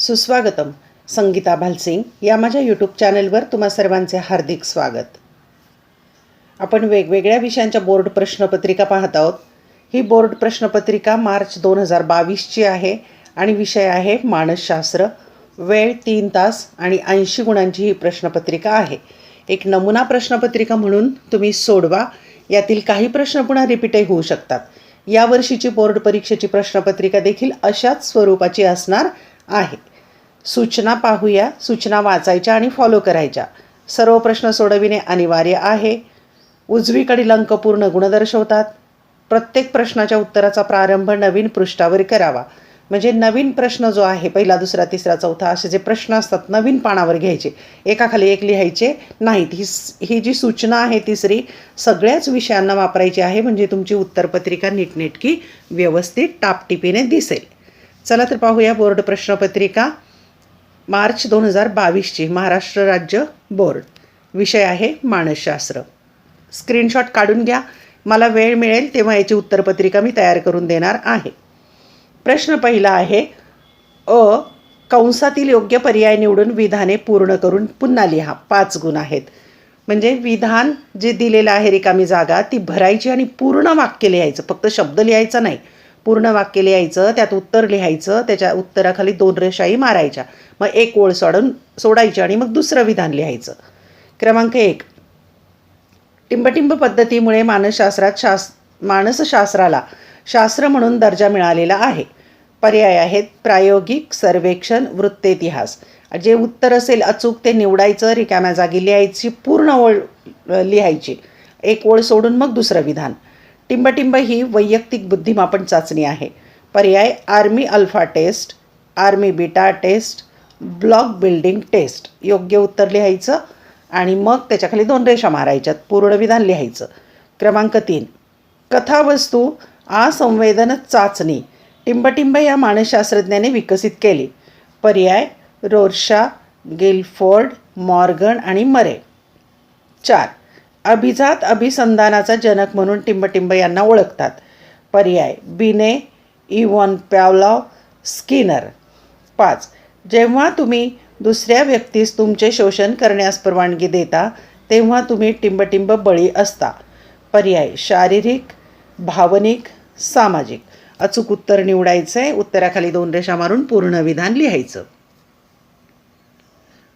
सुस्वागतम. संगीता भालसिंग या माझ्या यूट्यूब चॅनलवर तुम्हा सर्वांचे हार्दिक स्वागत. आपण वेगवेगळ्या विषयांच्या बोर्ड प्रश्नपत्रिका पाहत आहोत. ही बोर्ड प्रश्नपत्रिका मार्च दोन हजार बावीसची आहे आणि विषय आहे मानसशास्त्र. वेळ तीन तास आणि ऐंशी गुणांची ही प्रश्नपत्रिका आहे. एक नमुना प्रश्नपत्रिका म्हणून तुम्ही सोडवा. यातील काही प्रश्न पुन्हा रिपीटही होऊ शकतात. यावर्षीची बोर्ड परीक्षेची प्रश्नपत्रिका देखील अशाच स्वरूपाची असणार आहे. सूचना पाहूया सूचना वाचायच्या आणि फॉलो करायच्या. सर्व प्रश्न सोडविणे अनिवार्य आहे. उजवीकडील अंक पूर्ण गुण दर्शवतात. प्रत्येक प्रश्नाच्या उत्तराचा प्रारंभ नवीन पृष्ठावर करावा. म्हणजे नवीन प्रश्न जो आहे पहिला दुसरा तिसरा चौथा असे जे प्रश्न असतात नवीन पानावर घ्यायचे. एकाखाली एक लिहायचे नाहीत. ही ही जी सूचना आहे तिसरी सगळ्याच विषयांना वापरायची आहे. म्हणजे तुमची उत्तरपत्रिका नीटनेटकी व्यवस्थित टापटिपीने दिसेल. चला तर पाहूया बोर्ड प्रश्नपत्रिका. मार्च दोन हजार बावीसची महाराष्ट्र राज्य बोर्ड. विषय आहे मानसशास्त्र. स्क्रीनशॉट काढून घ्या. मला वेळ मिळेल तेव्हा याची उत्तरपत्रिका मी तयार करून देणार आहे. प्रश्न पहिला आहे अ कंसातील योग्य पर्याय निवडून विधाने पूर्ण करून पुन्हा लिहा. पाच गुण आहेत. म्हणजे विधान जे दिलेलं आहे रिकामी जागा ती भरायची आणि पूर्ण वाक्य लिहायचं. फक्त शब्द लिहायचा नाही. पूर्ण वाक्य लिहायचं त्यात उत्तर लिहायचं त्याच्या उत्तराखाली दोन रेषाही मारायच्या. मग एक ओळ सोडून सोडायची आणि मग दुसरं विधान लिहायचं. क्रमांक एक. टिंबटिंब पद्धतीमुळे मानसशास्त्रात शास मानसशास्त्राला शास्त्र म्हणून दर्जा मिळालेला आहे. पर्याय आहेत प्रायोगिक सर्वेक्षण वृत्तेतिहास. जे उत्तर असेल अचूक ते निवडायचं रिकाम्या जागी लिहायची पूर्ण ओळ लिहायची. एक ओळ सोडून मग दुसरं विधान. टिंबटिंब ही वैयक्तिक बुद्धिमापन चाचणी आहे. पर्याय army alpha test army beta test block building test. योग्य उत्तर लिहायचं आणि मग त्याच्याखाली दोन रेषा मारायच्यात. पूर्णविधान लिहायचं. क्रमांक तीन. कथावस्तू असंवेदन चाचणी. टिंबटिंब या मानसशास्त्रज्ञाने विकसित केली. पर्याय रोर्शा गिलफोर्ड मॉर्गन आणि मरे. चार. अभिजात अभिसंधानाचा जनक म्हणून टिंबटिंब यांना ओळखतात. पर्याय बिने इव्हॉन पॅवलॉव स्किनर. पाच जेव्हा तुम्ही दुसऱ्या व्यक्तीस तुमचे शोषण करण्यास परवानगी देता तेव्हा तुम्ही टिंबटिंब बळी असता. पर्याय शारीरिक भावनिक सामाजिक. अचूक उत्तर निवडायचं आहे उत्तराखाली दोन रेषा मारून पूर्ण विधान लिहायचं.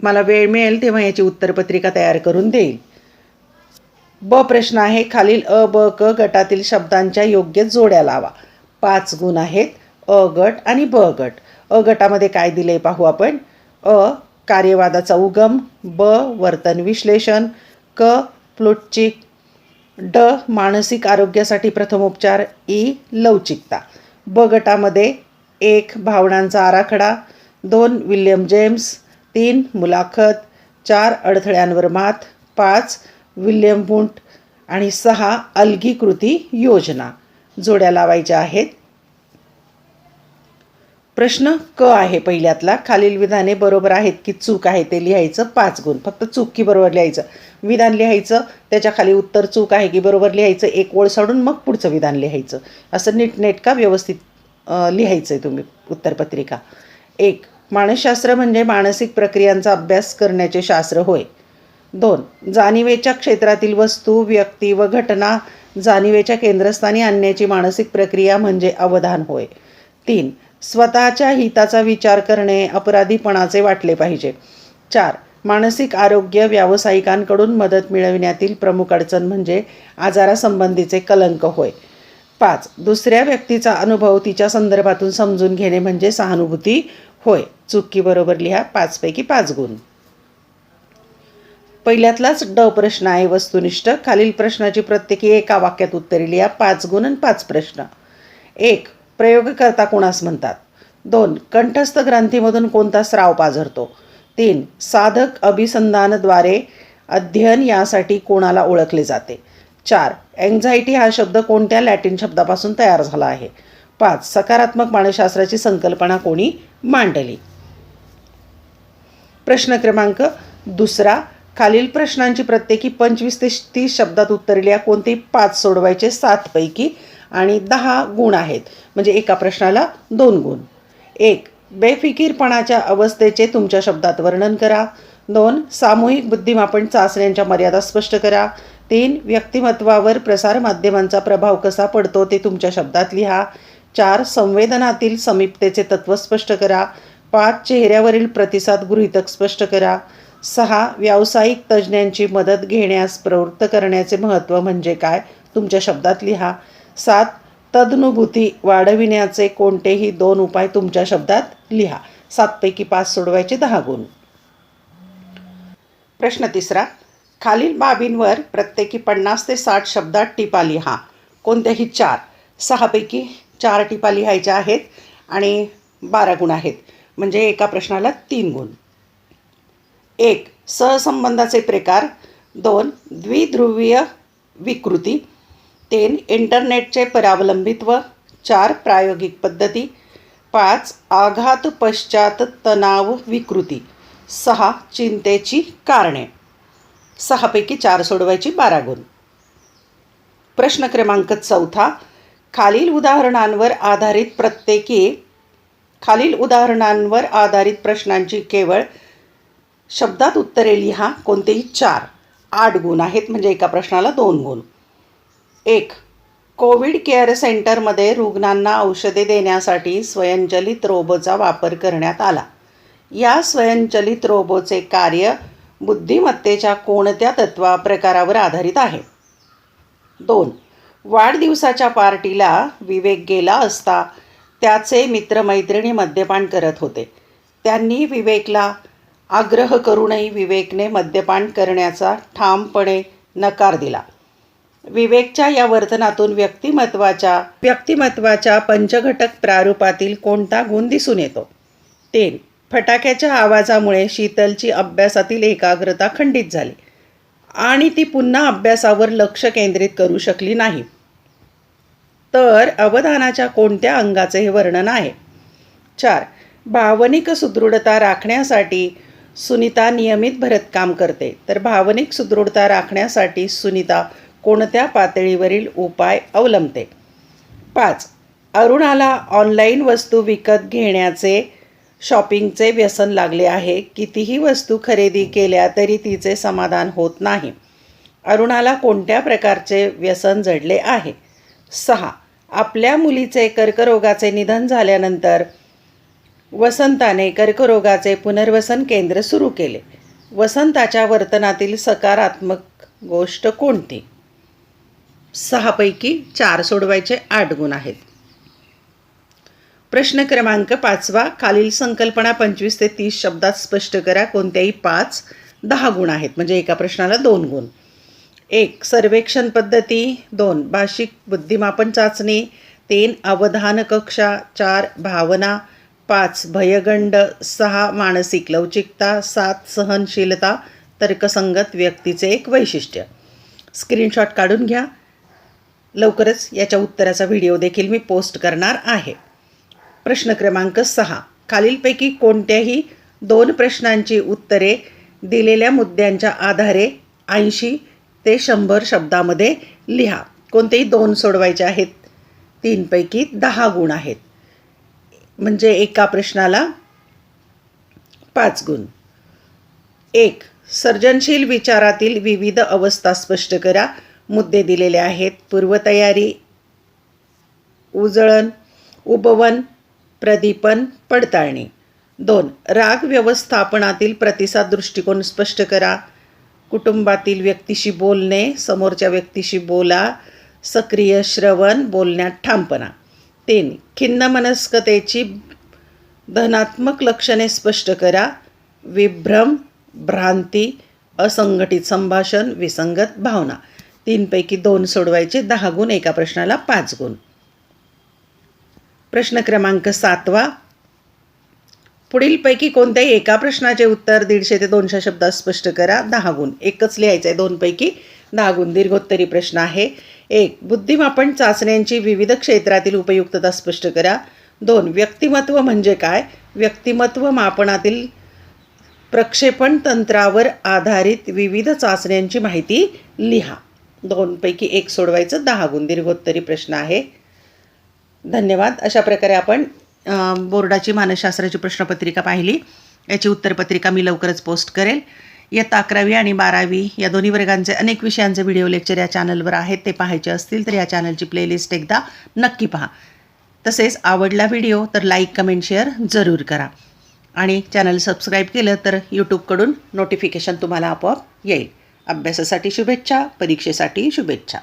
मला वेळ मिळेल तेव्हा याची उत्तरपत्रिका तयार करून देईल. ब प्रश्न आहे खालील अ ब क गटातील शब्दांच्या योग्य जोड्या लावा. पाच गुण आहेत अ गट आणि ब गट. अ गटामध्ये काय दिले पाहू आपण? अ कार्यवादाचा उगम ब वर्तन विश्लेषण क प्लुटचिक ड मानसिक आरोग्यासाठी प्रथमोपचार ई लवचिकता. ब गटामध्ये एक भावनांचा आराखडा दोन विल्यम जेम्स तीन मुलाखत चार अडथळ्यांवर मात पाच विल्यम वुंट आणि सहा अलगीकृती योजना जोड्या लावायच्या आहेत. प्रश्न क आहे पहिल्यातला. खालील विधाने बरोबर आहेत की चूक आहे ते लिहायचं पाच गुण. फक्त चूक की बरोबर लिहायचं. विधान लिहायचं त्याच्याखाली उत्तर चूक आहे की बरोबर लिहायचं एक ओळ सोडून मग पुढचं विधान लिहायचं. असं नीटनेटका व्यवस्थित लिहायचं आहे तुम्ही उत्तरपत्रिका. एक मानसशास्त्र म्हणजे मानसिक प्रक्रियांचा अभ्यास करण्याचे शास्त्र होय. दोन. जाणिवेच्या क्षेत्रातील वस्तू व्यक्ती व घटना जाणीवेच्या केंद्रस्थानी आणण्याची मानसिक प्रक्रिया म्हणजे अवधान होय. तीन. स्वतःच्या हिताचा विचार करणे अपराधीपणाचे वाटले पाहिजे. चार. मानसिक आरोग्य व्यावसायिकांकडून मदत मिळविण्यातील प्रमुख अडचण म्हणजे आजारासंबंधीचे कलंक होय. पाच. दुसऱ्या व्यक्तीचा अनुभव तिच्या संदर्भातून समजून घेणे म्हणजे सहानुभूती होय. चुकी बरोबर लिहा पाचपैकी पाच गुण. पहिल्यातलाच ड प्रश्न आहे वस्तुनिष्ठ. खालील प्रश्नाची प्रत्येकी एका वाक्यात उत्तरे लिहा. पाच गुण आणि पाच प्रश्न. एक प्रयोगकर्ता कोणास म्हणतात? दोन कंठस्थ ग्रंथीमधून कोणता स्राव पाझरतो? तीन साधक अभिसंधानद्वारे अध्ययन यासाठी कोणाला ओळखले जाते? चार अँझायटी हा शब्द कोणत्या लॅटिन शब्दापासून तयार झाला आहे? पाच सकारात्मक मानसशास्त्राची संकल्पना कोणी मांडली? प्रश्न क्रमांक दुसरा खालील प्रश्नांची प्रत्येकी पंचवीस ते तीस शब्दात उत्तरल्या लिहा. कोणते पाच सोडवायचे सातपैकी आणि दहा गुण आहेत. म्हणजे एका प्रश्नाला दोन गुण. एक बेफिकीरपणाच्या अवस्थेचे तुमच्या शब्दात वर्णन करा. दोन सामूहिक बुद्धिमापन चाचण्यांच्या मर्यादा स्पष्ट करा. तीन व्यक्तिमत्वावर प्रसारमाध्यमांचा प्रभाव कसा पडतो ते तुमच्या शब्दात लिहा. चार संवेदनातील समीपतेचे तत्त्व स्पष्ट करा. पाच चेहऱ्यावरील प्रतिसाद गृहीतक स्पष्ट करा. सहा व्यावसायिक तज्ज्ञांची मदत घेण्यास प्रवृत्त करण्याचे महत्त्व म्हणजे काय? तुमच्या शब्दात लिहा. सात तदनुभूती वाढविण्याचे कोणतेही दोन उपाय तुमच्या शब्दात लिहा. सातपैकी पाच सोडवायचे दहा गुण. प्रश्न तिसरा खालील बाबींवर प्रत्येकी पन्नास ते साठ शब्दात टिपा लिहा. कोणत्याही चार. सहापैकी चार टिपा लिहायच्या आहेत आणि बारा गुण आहेत. म्हणजे एका प्रश्नाला तीन गुण. एक सहसंबंधाचे प्रकार. दोन द्विध्रुवीय विकृती. तीन इंटरनेटचे परावलंबित्व. चार प्रायोगिक पद्धती. पाच आघात पश्चात तणाव विकृती. सहा चिंतेची कारणे. सहापैकी चार सोडवायची बारा गुण प्रश्न क्रमांक चौथा खालील उदाहरणांवर आधारित प्रत्येकी खालील उदाहरणांवर आधारित प्रश्नांची केवळ शब्दात उत्तरे लिहा कोणतेही चार. आठ गुण आहेत म्हणजे एका प्रश्नाला दोन गुण. एक कोविड केअर सेंटरमध्ये रुग्णांना औषधे देण्यासाठी स्वयंचलित रोबोचा वापर करण्यात आला. या स्वयंचलित रोबोचे कार्य बुद्धिमत्तेच्या कोणत्या तत्वा प्रकारावर आधारित आहे? दोन वाढदिवसाच्या पार्टीला विवेक गेला असता त्याचे मित्रमैत्रिणी मद्यपान करत होते. त्यांनी विवेकला आग्रह करूनही विवेकने मद्यपान करण्याचा ठामपणे नकार दिला. विवेकच्या या वर्तनातून व्यक्तिमत्वाच्या व्यक्तिमत्वाच्या पंचघटक प्रारूपातील कोणता गुण दिसून येतो? तीन फटाक्याच्या आवाजामुळे शीतलची अभ्यासातील एकाग्रता खंडित झाली आणि ती पुन्हा अभ्यासावर लक्ष केंद्रित करू शकली नाही. तर अवधानाच्या कोणत्या अंगाचे हे वर्णन आहे? चार भावनिक सुदृढता राखण्यासाठी सुनीता नियमित भरतकाम करते. तर भावनिक सुदृढता राखण्यासाठी सुनीता कोणत्या पातळीवरील उपाय अवलंबते? पाच. अरुणाला ऑनलाईन वस्तू विकत घेण्याचे शॉपिंगचे व्यसन लागले आहे. कितीही वस्तू खरेदी केल्या तरी तिचे समाधान होत नाही. अरुणाला कोणत्या प्रकारचे व्यसन जडले आहे? सहा. आपल्या मुलीचे कर्करोगाचे निधन झाल्यानंतर वसंताने कर्करोगाचे पुनर्वसन केंद्र सुरू केले. वसंताच्या वर्तनातील सकारात्मक गोष्ट कोणती? सहापैकी चार सोडवायचे आठ गुण आहेत. प्रश्न क्रमांक पाचवा खालील संकल्पना पंचवीस ते तीस शब्दात स्पष्ट करा. कोणत्याही पाच दहा गुण आहेत. म्हणजे एका प्रश्नाला दोन गुण. एक सर्वेक्षण पद्धती. दोन भाषिक बुद्धिमापन चाचणी. तीन अवधान कक्षा. चार भावना. पाच भयगंड सहा मानसिक लवचिकता सात सहनशीलता तर्कसंगत व्यक्तीचे एक वैशिष्ट्य. स्क्रीनशॉट काढून घ्या. लवकरच याच्या उत्तराचा व्हिडिओ देखील मी पोस्ट करणार आहे. प्रश्न क्रमांक सहा. खालीलपैकी कोणत्याही दोन प्रश्नांची उत्तरे दिलेल्या मुद्द्यांच्या आधारे ऐंशी ते शंभर शब्दामध्ये लिहा. कोणतेही दोन सोडवायचे आहेत? तीनपैकी दहा गुण आहेत. म्हणजे एका प्रश्नाला पाच गुण. एक सर्जनशील विचारातील विविध अवस्था स्पष्ट करा. मुद्दे दिलेले आहेत. पूर्वतयारी उजळण उबवन प्रदीपन पडताळणी. दोन राग व्यवस्थापनातील प्रतिसाद दृष्टिकोन स्पष्ट करा. कुटुंबातील व्यक्तीशी बोलणे समोरच्या व्यक्तीशी बोला. सक्रिय श्रवण बोलण्यात ठामपणा. तीन खिन्न मनस्कतेची धनात्मक लक्षणे स्पष्ट करा. विभ्रम भ्रांती असंघटित संभाषण विसंगत भावना तीनपैकी दोन सोडवायचे दहा गुण एका प्रश्नाला पाच गुण. प्रश्न क्रमांक सातवा. पुढीलपैकी कोणत्याही एका प्रश्नाचे उत्तर दीडशे ते दोनशे शब्दात स्पष्ट करा. दहा गुण. एकच लिहायचं आहे दोनपैकी. दहा गुण दीर्घोत्तरी प्रश्न आहे. एक बुद्धिमापन चाचण्यांची विविध क्षेत्रातील उपयुक्तता स्पष्ट करा. दोन व्यक्तिमत्व म्हणजे काय? व्यक्तिमत्व मापनातील प्रक्षेपण तंत्रावर आधारित विविध चाचण्यांची माहिती लिहा. दोनपैकी एक सोडवायचं दहा गुण दीर्घोत्तरी प्रश्न आहे. धन्यवाद. अशा प्रकारे आपण बोर्डाची मानसशास्त्राची प्रश्नपत्रिका पाहिली. याची उत्तरपत्रिका मी लवकरच पोस्ट करेल. इयत्ता अकरावी आणि बारावी या दोन्ही वर्गांचे अनेक विषयांचे व्हिडिओ लेक्चर या चॅनलवर आहेत. ते पाहायचे असतील तर या चॅनलची प्लेलिस्ट एकदा नक्की पहा. तसेच आवडला व्हिडिओ तर लाईक कमेंट शेअर जरूर करा. आणि चॅनल सबस्क्राईब केलं तर यूट्यूबकडून नोटिफिकेशन तुम्हाला आपोआप येईल. अभ्यासासाठी शुभेच्छा परीक्षेसाठी शुभेच्छा.